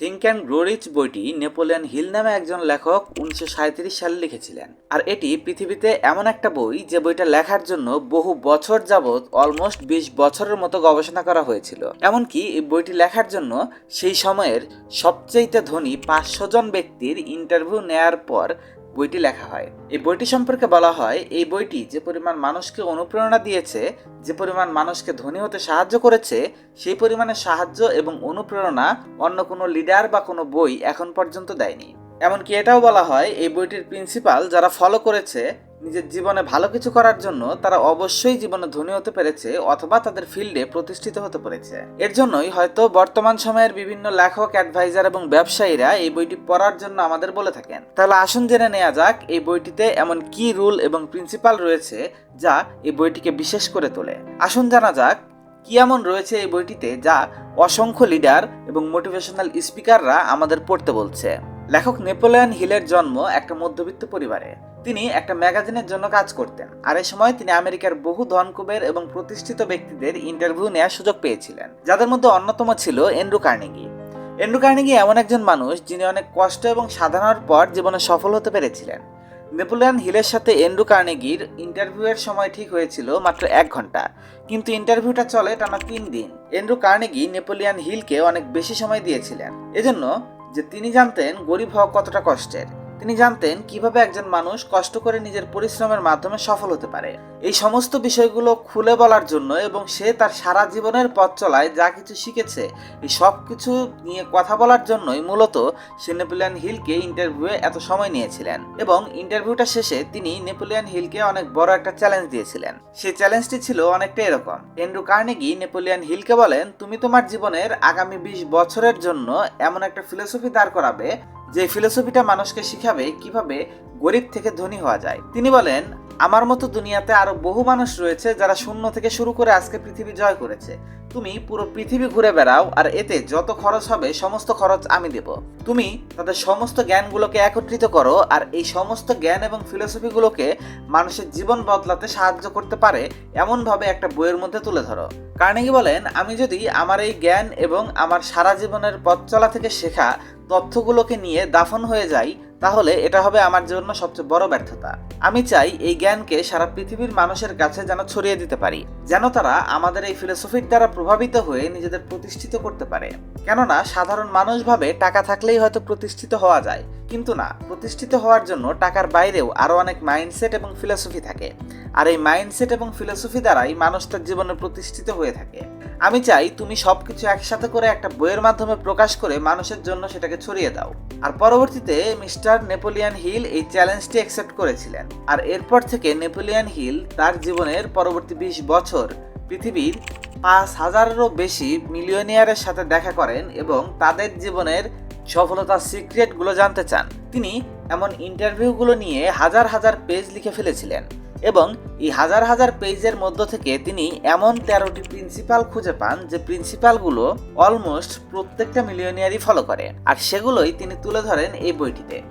Think and grow rich বইটি Napoleon Hill নামে একজন লেখক উনিশশো সাঁইত্রিশ সালে লিখেছিলেন। আর এটি পৃথিবীতে এমন একটা বই যে বইটা লেখার জন্য বহু বছর যাবৎ অলমোস্ট বিশ বছরের মতো গবেষণা করা হয়েছিল। এমনকি এই বইটি লেখার জন্য সেই সময়ের সবচেয়ে ধনী পাঁচশো জন ব্যক্তির ইন্টারভিউ নেয়ার পর বইটি লেখা হয়। এই বইটি সম্পর্কে বলা হয়, এই বইটি যে পরিমাণ মানুষকে অনুপ্রেরণা দিয়েছে, যে পরিমাণ মানুষকে ধনী হতে সাহায্য করেছে, সেই পরিমাণে সাহায্য এবং অনুপ্রেরণা অন্য কোনো লিডার বা কোনো বই এখন পর্যন্ত দেয়নি। এমনকি এটাও বলা হয়, এই বইটির প্রিন্সিপাল যারা ফলো করেছে নিজের জীবনে ভালো কিছু করার জন্য তারা অবশ্যই জীবনে ধনী হতে পেরেছে অথবা তাদের ফিল্ডে প্রতিষ্ঠিত হতে পেরেছে। এর জন্যই হয়তো বর্তমান সময়ের বিভিন্ন লেখক অ্যাডভাইজার এবং ব্যবসায়ীরা এই বইটি পড়ার জন্য আমাদের বলে থাকেন। তাহলে আসুন জেনে নেওয়া যাক এই বইটিতে এমন কি রুল এবং প্রিন্সিপাল রয়েছে যা এই বইটিকে বিশেষ করে তোলে। আসুন জানা যাক কি এমন রয়েছে এই বইটিতে যা অসংখ্য লিডার এবং মোটিভেশনাল স্পিকাররা আমাদের পড়তে বলছে। লেখক নেপোলিয়ান হিলের জন্ম একটা মধ্যবিত্ত পরিবারে। তিনি একটা ম্যাগাজিনের জন্য কাজ করতেন, আর এই সময় তিনি আমেরিকার বহু ধনকুবের এবং প্রতিষ্ঠিত ব্যক্তিদের ইন্টারভিউ নেওয়ার সুযোগ পেয়েছিলেন, যাদের মধ্যে অন্যতম ছিল এন্ড্রু কার্নেগি। এন্ড্রু কার্নেগি এমন একজন মানুষ যিনি অনেক কষ্ট এবং সাধনার পর জীবনে সফল হতে পেরেছিলেন। নেপোলিয়ন হিলের সাথে এন্ড্রু কার্নেগির ইন্টারভিউয়ের সময় ঠিক হয়েছিল মাত্র এক ঘণ্টা, কিন্তু ইন্টারভিউটা চলে টানা তিন দিন। এন্ড্রু কার্নেগি নেপোলিয়ন হিলকে অনেক বেশি সময় দিয়েছিলেন। এজন্য যে তিনি জানতেন গরিব হওয়া কতটা কষ্টের। তিনি জানতেন কীভাবে একজন মানুষ কষ্ট করে নিজের পরিশ্রমের মাধ্যমে সফল হতে পারে। এই সমস্ত বিষয়গুলো খুলে বলার জন্য এবং সে তার সারা জীবনের পথ চলায় যা কিছু শিখেছে, এই সব কিছু নিয়ে কথা বলার জন্যই মূলত সে নেপোলিয়ান হিলকে ইন্টারভিউয়ে এত সময় নিয়েছিলেন এবং ইন্টারভিউটা শেষে তিনি নেপোলিয়ান হিলকে অনেক বড় একটা চ্যালেঞ্জ দিয়েছিলেন। সেই চ্যালেঞ্জটি ছিল অনেকটা এরকম। এন্ড্রু কার্নেগি নেপোলিয়ান হিলকে বলেন, তুমি তোমার জীবনের আগামী বিশ বছরের জন্য এমন একটা ফিলোসফি দাঁড় করাবে যে ফিলোসফিটা মানুষকে শিখাবে কীভাবে গরিব থেকে ধনী হওয়া যায়। তিনি বলেন, আমার মতো দুনিয়াতে আরও বহু মানুষ রয়েছে যারা শূন্য থেকে শুরু করে আজকে পৃথিবী জয় করেছে। তুমি পুরো পৃথিবী ঘুরে বেড়াও আর এতে যত খরচ হবে সমস্ত খরচ আমি দেব। তুমি তাদের সমস্ত জ্ঞানগুলোকে একত্রিত করো আর এই সমস্ত জ্ঞান এবং ফিলোসফিগুলোকে মানুষের জীবন বদলাতে সাহায্য করতে পারে এমনভাবে একটা বইয়ের মধ্যে তুলে ধরো। কার্নেগি বলেন, আমি যদি আমার এই জ্ঞান এবং আমার সারা জীবনের পথ চলা থেকে শেখা তথ্যগুলোকে নিয়ে দাফন হয়ে যাই, তাহলে এটা হবে আমার জন্য সবচেয়ে বড় ব্যর্থতা। আমি চাই এই জ্ঞানকে সারা পৃথিবীর মানুষের কাছে যেন ছড়িয়ে দিতে পারি, যেন তারা আমাদের এই ফিলোসফির দ্বারা প্রভাবিত হয়ে নিজেদের প্রতিষ্ঠিত করতে পারে। কেননা, সাধারণ মানুষ ভাবে টাকা থাকলেই হয়তো প্রতিষ্ঠিত হওয়া যায়, কিন্তু না, প্রতিষ্ঠিত হওয়ার জন্য টাকার বাইরেও আরও অনেক মাইন্ডসেট এবং ফিলোসফি থাকে। আর এই মাইন্ডসেট এবং ফিলোসফি দ্বারাই মানুষ তার জীবনে প্রতিষ্ঠিত হয়ে থাকে। আমি চাই তুমি সবকিছু একসাথে করে একটা বইয়ের মাধ্যমে প্রকাশ করে মানুষের জন্য সেটাকে ছড়িয়ে দাও। আর পরবর্তীতে মিস্টার নেপোলিয়ান হিল এই চ্যালেঞ্জটি অ্যাকসেপ্ট করেছিলেন। আর এরপর থেকে নেপোলিয়ান হিল তার জীবনের পরবর্তী বিশ বছর পৃথিবীর পাঁচ হাজারেরও বেশি মিলিয়নিয়ারের সাথে দেখা করেন এবং তাদের জীবনের সফলতার সিক্রেটগুলো জানতে চান। তিনি এমন ইন্টারভিউগুলো নিয়ে হাজার হাজার পেজ লিখে ফেলেছিলেন। এবং এই হাজার হাজার পেজের মধ্য থেকে তিনি এমন তেরোটি প্রিন্সিপাল খুঁজে পান যে প্রিন্সিপালগুলো অলমোস্ট প্রত্যেকটা মিলিয়নিয়ারই ফলো করে, আর সেগুলোই তিনি তুলে ধরেন এই বইটিতে।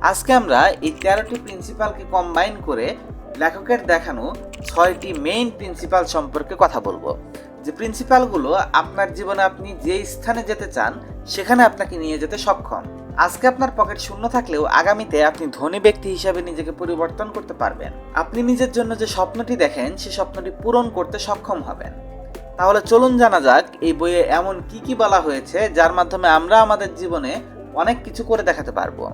আজকে আমরা এই তেরোটি প্রিন্সিপালকে কম্বাইন করে লেখকের দেখানো ছয়টি মেইন প্রিন্সিপাল সম্পর্কে কথা বলব। যে প্রিন্সিপালগুলো আপনার জীবনে আপনি যে স্থানে যেতে চান, সেখানে আপনাকে নিয়ে যেতে সক্ষম। আজকে আপনার পকেট শূন্য থাকলেও আগামীতে আপনি ধনী ব্যক্তি হিসাবে নিজেকে পরিবর্তন করতে পারবেন। আপনি নিজের জন্য যে স্বপ্নটি দেখেন, সে স্বপ্নটি পূরণ করতে সক্ষম হবেন। তাহলে চলুন জানা যাক, এই বইয়ে এমন কি কি বলা হয়েছে, যার মাধ্যমে আমরা আমাদের জীবনে অনেক কিছু করে দেখাতে পারব।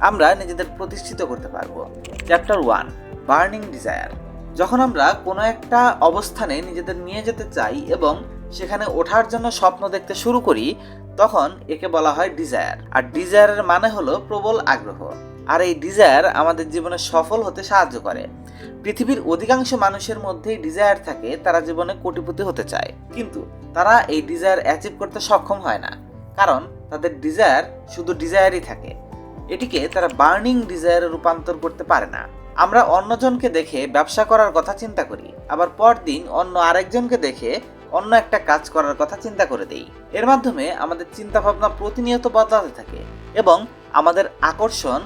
আমরা নিজেদের প্রতিষ্ঠিত করতে পারব। চ্যাপ্টার ওয়ান বার্নিং ডিজায়ার যখন আমরা কোনো একটা অবস্থানে নিজেদের নিয়ে যেতে চাই এবং সেখানে ওঠার জন্য স্বপ্ন দেখতে শুরু করি, তখন একে বলা হয় ডিজায়ার আর ডিজায়ারের মানে হলো প্রবল আগ্রহ। আর এই ডিজায়ার আমাদের জীবনে সফল হতে সাহায্য করে। পৃথিবীর অধিকাংশ মানুষের মধ্যেই ডিজায়ার থাকে, তারা জীবনে কোটিপতি হতে চায়। কিন্তু তারা এই ডিজায়ার অ্যাচিভ করতে সক্ষম হয় না। কারণ তাদের ডিজায়ার শুধু ডিজায়ারই থাকে। এটিকে তারা বার্নিং ডিজায়ারে রূপান্তর করতে পারে না। আমরা অন্যজনকে দেখে ব্যবসা করার কথা চিন্তা করি। আবার পরদিন অন্য আরেকজনকে দেখে অন্য একটা কাজ করার কথা চিন্তা করে দেই। এর মাধ্যমে আমাদের চিন্তা ভাবনা প্রতিনিয়ত বদলাতে থাকে এবং আমাদের আকর্ষণ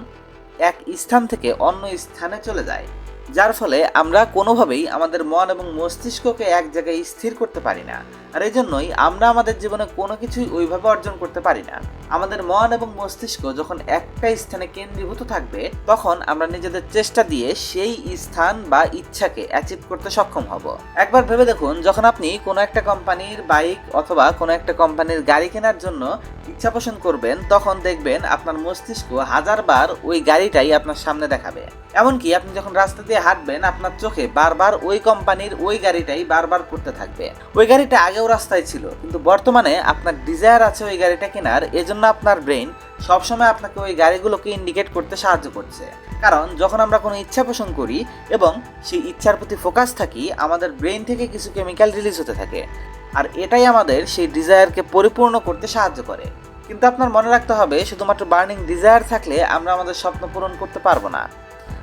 এক স্থান থেকে অন্য স্থানে চলে যায়। যার ফলে আমরা কোনোভাবেই আমাদের মন এবং মস্তিষ্ককে এক জায়গায় স্থির করতে পারি না। আর এই জন্যই আমরা আমাদের জীবনে কোনো কিছুই ওইভাবে অর্জন করতে পারি না। আমাদের মন এবং মস্তিষ্ক যখন একটা স্থানে কেন্দ্রীভূত থাকবে, তখন আমরা নিজেদের চেষ্টা দিয়ে সেই স্থান বা ইচ্ছাকে অ্যাচিভ করতে সক্ষম হব। একবার ভেবে দেখুন, যখন আপনি কোনো একটা কোম্পানির বাইক অথবা কোনো একটা কোম্পানির গাড়ি কেনার জন্য ইচ্ছা পোষণ করবেন, তখন দেখবেন আপনার মস্তিষ্ক হাজারবার ওই গাড়িটাই আপনার সামনে দেখাবে। এমনকি আপনি যখন রাস্তা দিয়ে হাঁটবেন, আপনার চোখে বারবার ওই কোম্পানির ওই গাড়িটাই বারবার পড়তে থাকবে। ওই গাড়িটা আগেও রাস্তায় ছিল, কিন্তু বর্তমানে আপনার ডিজায়ার আছে ওই গাড়িটা কেনার, এজন্য আপনার ব্রেন সবসময় আপনাকে ওই গাড়িগুলোকে ইন্ডিকেট করতে সাহায্য করছে। কারণ যখন আমরা কোনো ইচ্ছা পোষণ করি এবং সেই ইচ্ছার প্রতি ফোকাস থাকি, আমাদের ব্রেন থেকে কিছু কেমিক্যাল রিলিজ হতে থাকে। আর এটাই আমাদের সেই ডিজায়ারকে পরিপূর্ণ করতে সাহায্য করে। কিন্তু আপনার মনে রাখতে হবে, শুধুমাত্র বার্নিং ডিজায়ার থাকলে আমরা আমাদের স্বপ্ন পূরণ করতে পারব না।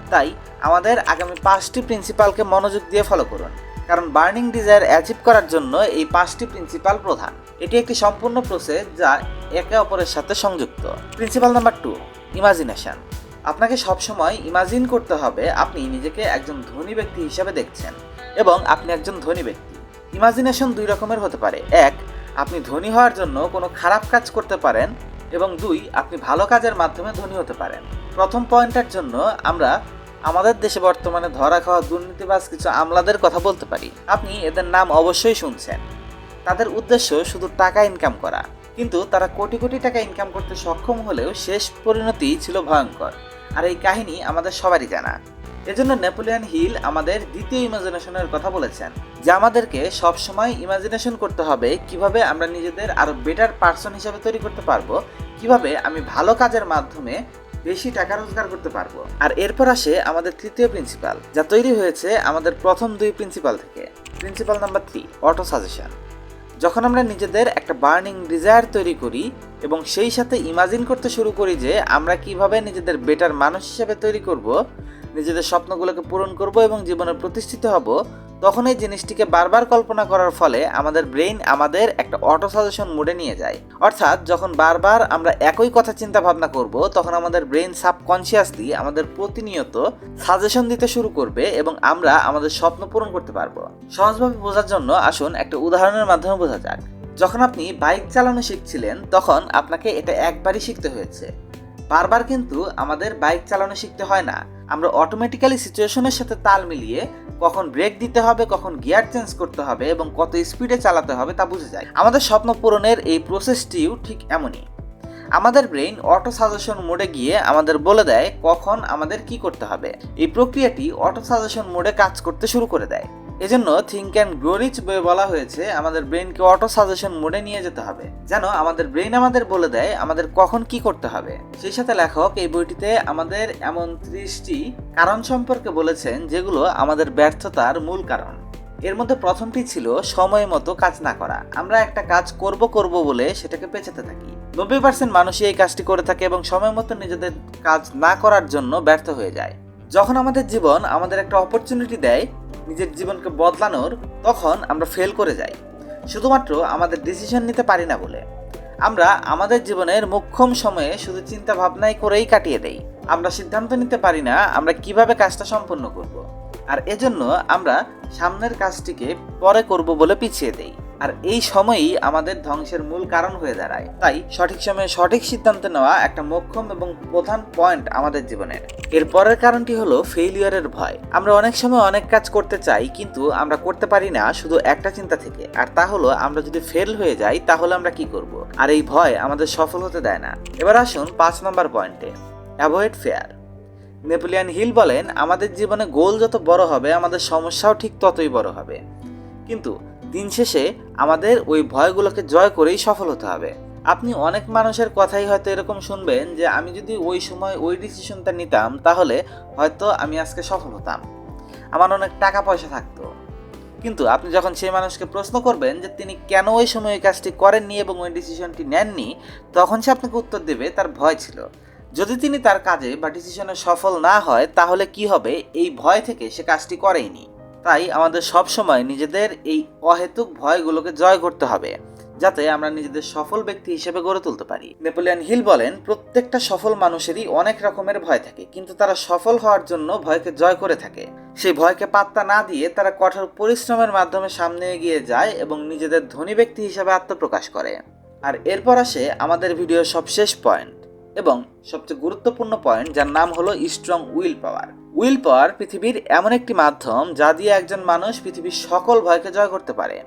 তাই আমাদের আগামী পাঁচটি প্রিন্সিপালকে মনোযোগ দিয়ে ফলো করুন। কারণ বার্নিং ডিজায়ার অ্যাচিভ করার জন্য এই পাঁচটি প্রিন্সিপাল প্রধান। এটি একটি সম্পূর্ণ প্রসেস যা একে অপরের সাথে সংযুক্ত। প্রিন্সিপাল নাম্বার টু ইমাজিনেশন আপনাকে সবসময় ইমাজিন করতে হবে আপনি নিজেকে একজন ধনী ব্যক্তি হিসাবে দেখছেন এবং আপনি একজন ধনী ব্যক্তি। ইমাজিনেশন দুই রকমের হতে পারে। এক, আপনি ধনী হওয়ার জন্য কোনো খারাপ কাজ করতে পারেন এবং দুই, আপনি ভালো কাজের মাধ্যমে ধনী হতে পারেন। প্রথম পয়েন্টের জন্য আমরা আমাদের দেশে বর্তমানে ধরা খাওয়া দুর্নীতিবাজ কিছু আমলাদের কথা বলতে পারি। আপনি এদের নাম অবশ্যই শুনছেন। তাদের উদ্দেশ্য শুধু টাকা ইনকাম করা। কিন্তু তারা কোটি কোটি টাকা ইনকাম করতে সক্ষম হলেও শেষ পরিণতি ছিল ভয়ঙ্কর। আর এই কাহিনী আমাদের সবারই জানা। এজন্য নেপোলিয়ান হিল আমাদের দ্বিতীয় ইমাজিনেশনের কথা বলেছেন, যে আমাদেরকে সবসময় ইমাজিনেশন করতে হবে কীভাবে আমরা নিজেদের আরও বেটার পার্সন হিসাবে তৈরি করতে পারব, কীভাবে আমি ভালো কাজের মাধ্যমে বেশি টাকা রোজগার করতে পারব। আর এরপর আসে আমাদের তৃতীয় প্রিন্সিপাল যা তৈরি হয়েছে আমাদের প্রথম দুই প্রিন্সিপাল থেকে। Principal number three auto suggestion যখন আমরা নিজেদের একটা বার্নিং ডিজায়ার তৈরি করি এবং সেই সাথে ইমাজিন করতে শুরু করি যে আমরা কীভাবে নিজেদের বেটার মানুষ হিসেবে তৈরি করব, নিজেদের স্বপ্নগুলোকে পূরণ করব এবং জীবনে প্রতিষ্ঠিত হব তখন এই জিনিসটিকে বারবার কল্পনা করার ফলে আমাদের ব্রেইন আমাদের একটা অটো সাজেশন মোডে নিয়ে যায়। অর্থাৎ যখন বারবার আমরা একই কথা চিন্তা ভাবনা করব, তখন আমাদের ব্রেইন সাবকনসিয়াসলি আমাদের প্রতিনিয়ত সাজেশন দিতে শুরু করবে এবং আমরা আমাদের স্বপ্ন পূরণ করতে পারব। সহজভাবে বোঝার জন্য আসুন একটা উদাহরণের মাধ্যমে বোঝা যাক। যখন আপনি বাইক চালানো শিখছিলেন, তখন আপনাকে এটা একবারই শিখতে হয়েছে। বারবার কিন্তু আমাদের বাইক চালানো শিখতে হয় না। আমরা অটোমেটিক্যালি সিচুয়েশনের সাথে তাল মিলিয়ে কখন ব্রেক দিতে হবে, কখন গিয়ার চেঞ্জ করতে হবে এবং কত স্পিডে চালাতে হবে তা বুঝে যায়। আমাদের স্বপ্ন পূরণের এই প্রসেসটিও ঠিক এমনই। আমাদের ব্রেইন অটো সাজেশন মোডে গিয়ে আমাদের বলে দেয় কখন আমাদের কি করতে হবে। এই প্রক্রিয়াটি অটো সাজেশন মোডে কাজ করতে শুরু করে দেয়। এজন্য থিঙ্ক অ্যান্ড গ্রোরিচ বইয়ে বলা হয়েছে, আমাদের ব্রেনকে অটো সাজেশন মোডে নিয়ে যেতে হবে। যেন আমাদের ব্রেন আমাদের বলে দেয়, আমাদের কখন কি করতে হবে। সেই সাথে লেখক এই বইটিতে আমাদের এমন ত্রিশটি কারণ সম্পর্কে বলেছেন, যেগুলো আমাদের ব্যর্থতার মূল কারণ। এর মধ্যে প্রথমটি ছিল সময় মতো কাজ না করা। আমরা একটা কাজ করব করব বলে সেটাকে পেছাতে থাকি। নব্বই পার্সেন্ট মানুষই এই কাজটি করে থাকে এবং সময় মতো নিজেদের কাজ না করার জন্য ব্যর্থ হয়ে যায়। যখন আমাদের জীবন আমাদের একটা অপরচুনিটি দেয় নিজের জীবনকে বদলানোর, তখন আমরা ফেল করে যাই। শুধুমাত্র আমাদের ডিসিশন নিতে পারি না বলে। আমরা আমাদের জীবনের মোক্ষম সময়ে শুধু চিন্তা ভাবনাই করেই কাটিয়ে দেই। আমরা সিদ্ধান্ত নিতে পারি না আমরা কীভাবে কাজটা সম্পন্ন করব। আর এজন্য আমরা সামনের কাজটিকে পরে করব বলে পিছিয়ে দেই। আর এই সময়ই আমাদের ধ্বংসের মূল কারণ হয়ে দাঁড়ায়। তাই সঠিক সময়ে সঠিক সিদ্ধান্ত নেওয়া একটা মোক্ষম এবং প্রধান পয়েন্ট আমাদের জীবনের। এর পরের কারণটি হলো ফেইলিয়ারের ভয়। আমরা অনেক সময় অনেক কাজ করতে চাই, কিন্তু আমরা করতে পারি না শুধু একটা চিন্তা থেকে। আর তা হলো, আমরা যদি ফেল হয়ে যাই, তাহলে আমরা কি করব? আর এই ভয় আমাদের সফল হতে দেয় না। এবার আসুন পাঁচ নম্বর পয়েন্টে অ্যাভয়েড ফেয়ার নেপোলিয়ান হিল বলেন, আমাদের জীবনে গোল যত বড় হবে, আমাদের সমস্যাও ঠিক ততই বড় হবে। কিন্তু দিন শেষে আমাদের ওই ভয়গুলোকে জয় করেই সফল হতে হবে। আপনি অনেক মানুষের কথাই হয়তো এরকম শুনবেন যে, আমি যদি ওই সময় ওই ডিসিশনটা নিতাম, তাহলে হয়তো আমি আজকে সফল হতাম। আমার অনেক টাকা পয়সা থাকতো। কিন্তু আপনি যখন সেই মানুষকে প্রশ্ন করবেন যে, তিনি কেন ওই সময় ওই কাজটি করেননি এবং ওই ডিসিশনটি নেননি, তখন সে আপনাকে উত্তর দেবে, তার ভয় ছিল। যদি তিনি তার কাজে বা ডিসিশনে সফল না হয়, তাহলে কি হবে? এই ভয় থেকে সে কাজটি করেইনি। তাই আমাদের সব সময় নিজেদের এই অহেতুক ভয়গুলোকে জয় করতে হবে, যাতে আমরা নিজেদের সফল ব্যক্তি হিসেবে গড়ে তুলতে পারি। নেপোলিয়ান হিল বলেন, প্রত্যেকটা সফল মানুষেরই অনেক রকমের ভয় থাকে, কিন্তু তারা সফল হওয়ার জন্য ভয়কে জয় করে থাকে। সেই ভয়কে পাত্তা না দিয়ে তারা কঠোর পরিশ্রমের মাধ্যমে সামনে এগিয়ে যায় এবং নিজেদের ধনী ব্যক্তি হিসেবে আত্মপ্রকাশ করে। আর এরপর আসে আমাদের ভিডিওর সবশেষ পয়েন্ট এবং সবচেয়ে গুরুত্বপূর্ণ পয়েন্ট, যার নাম হলো strong will power will power পৃথিবীর এমন একটি মাধ্যম যা দিয়ে একজন মানুষ পৃথিবীর সকল ভয়কে জয় করতে পারে।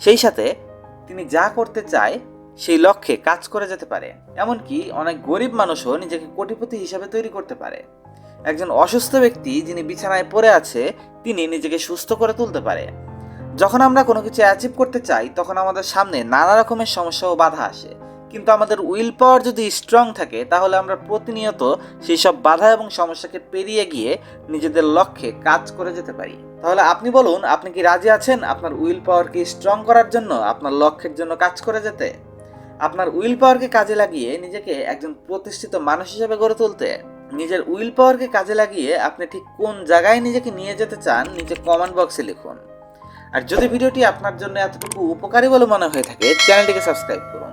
সেই সাথে তিনি যা করতে চায়, সেই লক্ষ্যে কাজ করে যেতে পারে। এমনকি অনেক গরিব মানুষও নিজেকে কোটিপতি হিসাবে তৈরি করতে পারে। একজন অসুস্থ ব্যক্তি যিনি বিছানায় পড়ে আছে, তিনি নিজেকে সুস্থ করে তুলতে পারে। যখন আমরা কোনো কিছু অ্যাচিভ করতে চাই, তখন আমাদের সামনে নানা রকমের সমস্যা ও বাধা আসে। কিন্তু আমাদের উইল পাওয়ার যদি স্ট্রং থাকে, তাহলে আমরা প্রতিনিয়ত সেই সব বাধা এবং সমস্যাকে পেরিয়ে গিয়ে নিজেদের লক্ষ্যে কাজ করে যেতে পারি। তাহলে আপনি বলুন, আপনি কি রাজি আছেন আপনার উইল পাওয়ারকে স্ট্রং করার জন্য, আপনার লক্ষ্যের জন্য কাজ করে যেতে? আপনার উইল পাওয়ারকে কাজে লাগিয়ে নিজেকে একজন প্রতিষ্ঠিত মানুষ হিসেবে গড়ে তুলতে, নিজের উইল পাওয়ারকে কাজে লাগিয়ে আপনি ঠিক কোন জায়গায় নিজেকে নিয়ে যেতে চান, নিচে কমেন্ট বক্সে লিখুন। আর যদি ভিডিওটি আপনার জন্য এতটুকু উপকারী বলে মনে হয়ে থাকে চ্যানেলটিকে সাবস্ক্রাইব করুন।